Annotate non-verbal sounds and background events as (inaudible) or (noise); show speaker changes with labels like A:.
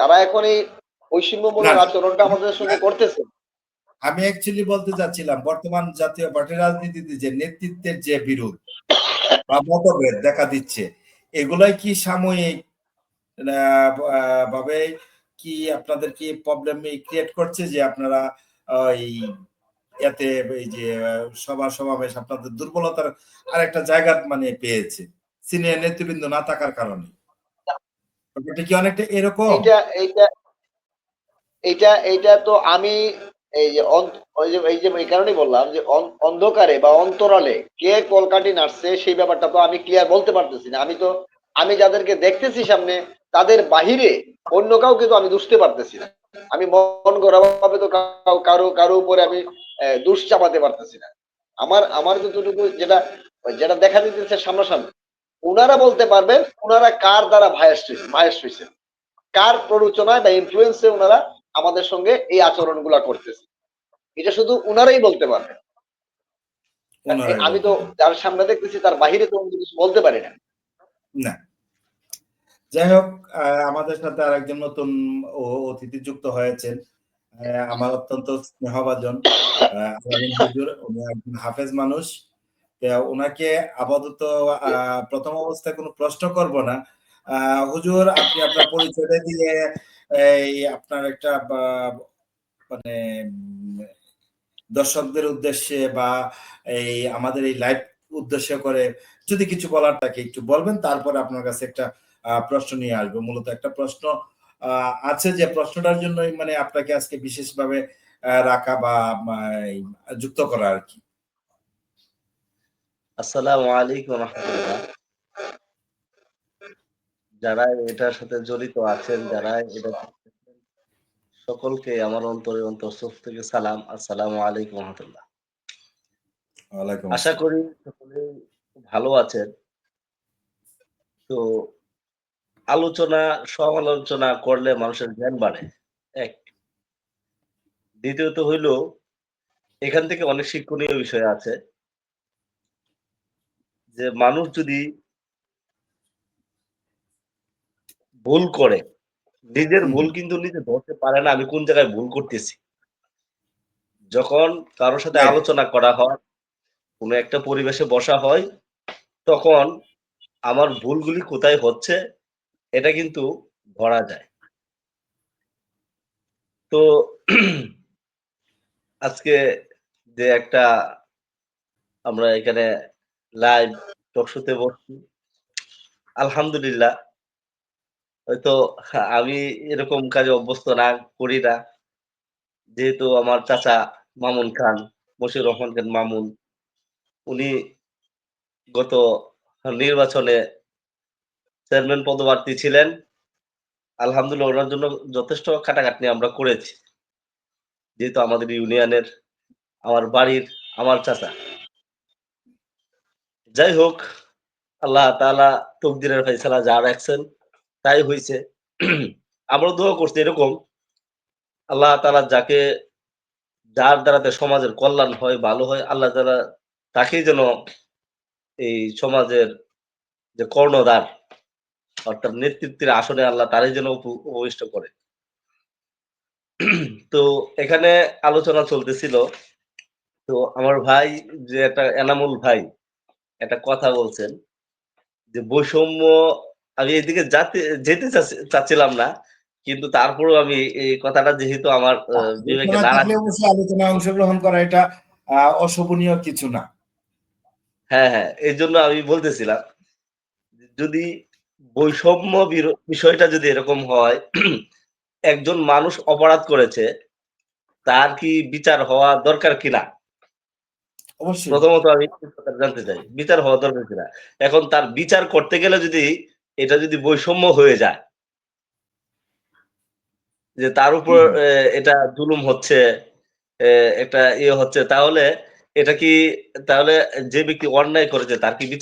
A: তারা এখন এই বৈষম্যমূলক আচরণটা আমাদের সঙ্গে করতেছে।
B: আমি অ্যাকচুয়ালি বলতে চাচ্ছিলাম বর্তমান জাতীয় পার্টি রাজনীতিতে যে নেতৃত্বের যে বিরোধ বা মতভেদ দেখা দিচ্ছে এগুলাই কি সাময়িক ভাবে কি আপনাদের কি প্রবলেম ক্রিয়েট করছে যে আপনারা ওই এতে এই যে সভা সমাবেশ আপনাদের দুর্বলতার আরেকটা জায়গা মানে পেয়েছে সিনিয়র নেতৃবৃন্দ না থাকার কারণে? এটা
A: এইটা তো আমি এই যে এই কারণেই বললাম যে অন্ধকারে বা অন্তরালে কে কলকাঠি নাড়ছে সেই ব্যাপারটা তো আমি ক্লিয়ার বলতে পারতেছি না। আমি তো, আমি যাদেরকে দেখতেছি সামনে, তাদের বাহিরে অন্য কাউকে তো আমি দুষতে পারতেছি না। আমি মন গড়া ভাবে তো কারও কারও উপরে আমি দুষ চাপাতে পারতেছি না। আমার আমার যতটুকু যেটা যেটা দেখা দিতেছে সামনাসামনি ওনারা বলতে পারবেন ওনারা কার দ্বারা ভায়াস ভায়াস হয়েছে। কার প্ররোচনায় বা ইনফ্লুয়েন্সে ওনারা আমাদের সঙ্গে এই আচরণগুলা করতেছে। এটা শুধু উনারাই বলতে পারবেন। আমি তো যার সামনে দেখতেছি তার বাহিরে তো কিছু বলতে পারি না।
B: না। যাই হোক আমাদের সাথে আরেকজন নতুন ও- অতিথি যুক্ত হয়েছেন। আমার অত্যন্ত স্নেহভাজন। হুজুর উনি একজন হাফেজ মানুষ। ওনাকে আপাতত প্রথম অবস্থায় কোনো প্রশ্ন করব না। হুজুর, আপনি আপনার পরিচয়টা দিয়ে এই আপনার একটা মানে দর্শকদের উদ্দেশ্যে বা এই আমাদের এই লাইভ উদ্দেশ্য করে যদি কিছু বলার থাকে একটু বলবেন, তারপরে আপনার কাছে একটা প্রশ্ন নিয়ে আসব। মূলত একটা প্রশ্ন আছে যে প্রশ্নটার জন্যই মানে আপনাকে আজকে বিশেষভাবে রাখা বা যুক্ত করা আর কি।
C: আসসালামু আলাইকুম রহমতুল্লাহ। যারা এটার সাথে জড়িত আছেন যারা এটা সকলকে আমার অন্তরে অন্তঃস্থ থেকে সালাম আসসালামু আলাইকুম রহমতুল্লাহ। আশা করি সকলেই ভালো আছেন। তো আলোচনা সমালোচনা করলে মানুষের জ্ঞান বাড়ে। এক। দ্বিতীয়ত হইল এখান থেকে অনেক শিক্ষণীয় বিষয় আছে। যে মানুষ যদি ভুল করে নিজের ভুল কিন্তু নিজে ধরতে পারে না আমি কোন জায়গায় ভুল করতেছি? যখন কারোর সাথে আলোচনা করা হয় কোনো একটা পরিবেশে বসা হয় তখন আমার ভুলগুলি কোথায় হচ্ছে এটা কিন্তু ধরা যায়। তো (clears throat) আজকে যে একটা আমরা এখানে লাইভ টকশোতে বসছি। আলহামদুলিল্লাহ। হয়তো আমি এরকম কাজে অভ্যস্ত না করি না। যেহেতু আমার চাচা মামুন খান বশির রহমান খান মামুন, উনি গত নির্বাচনে চেয়ারম্যান পদপ্রার্থী ছিলেন। আলহামদুলিল্লাহ ওনার জন্য যথেষ্ট খাটাখাটনি আমরা করেছি। যেহেতু আমাদের ইউনিয়নের, আমার বাড়ির, আমার চাচা। যাই হোক আল্লাহ তাআলা তকদিরের ফয়সালা যা রাখছেন, তাই হয়েছে আমরা দোয়া করছি এরকম, আল্লাহ তালা যাকে যার দ্বারাতে সমাজের কল্যাণ হয়, ভালো হয়, আল্লাহ তাআলা তাকেই যেন এই সমাজের যে কর্ণধার অর্থাৎ নেতৃত্বের আসনে আল্লাহ তারাই যেন উপ- উপবিষ্ট করে। তো এখানে আলোচনা চলতেছিল। তো আমার ভাই যে একটা এনামুল ভাই একটা কথা বলছেন যে বৈষম্য আমি এদিকে যাতে যেতে চাচ্ছিলাম না কিন্তু তারপরেও আমি এই কথাটা যেহেতু আমার বিবেকে
B: আলোচনায় অংশগ্রহণ করা এটা অশোভনীয় কিছু না।
C: হ্যাঁ হ্যাঁ এই জন্য আমি বলতেছিলাম যদি বৈষম্য বিষয়টা যদি এরকম হয় একজন মানুষ অপরাধ করেছে তার কি বিচার হওয়া দরকার কিনা?
B: অবশ্যই।
C: প্রথমত আমি জানতে চাই বিচার হওয়া দরকার কিনা? এখন তার বিচার করতে গেলে যদি এটা যদি বৈষম্য হয়ে যায় যে তার উপর এটা জুলুম হচ্ছে একটা ইয়ে হচ্ছে তাহলে এটা কি তাহলে যে ব্যক্তি অন্যায় করেছে তার কি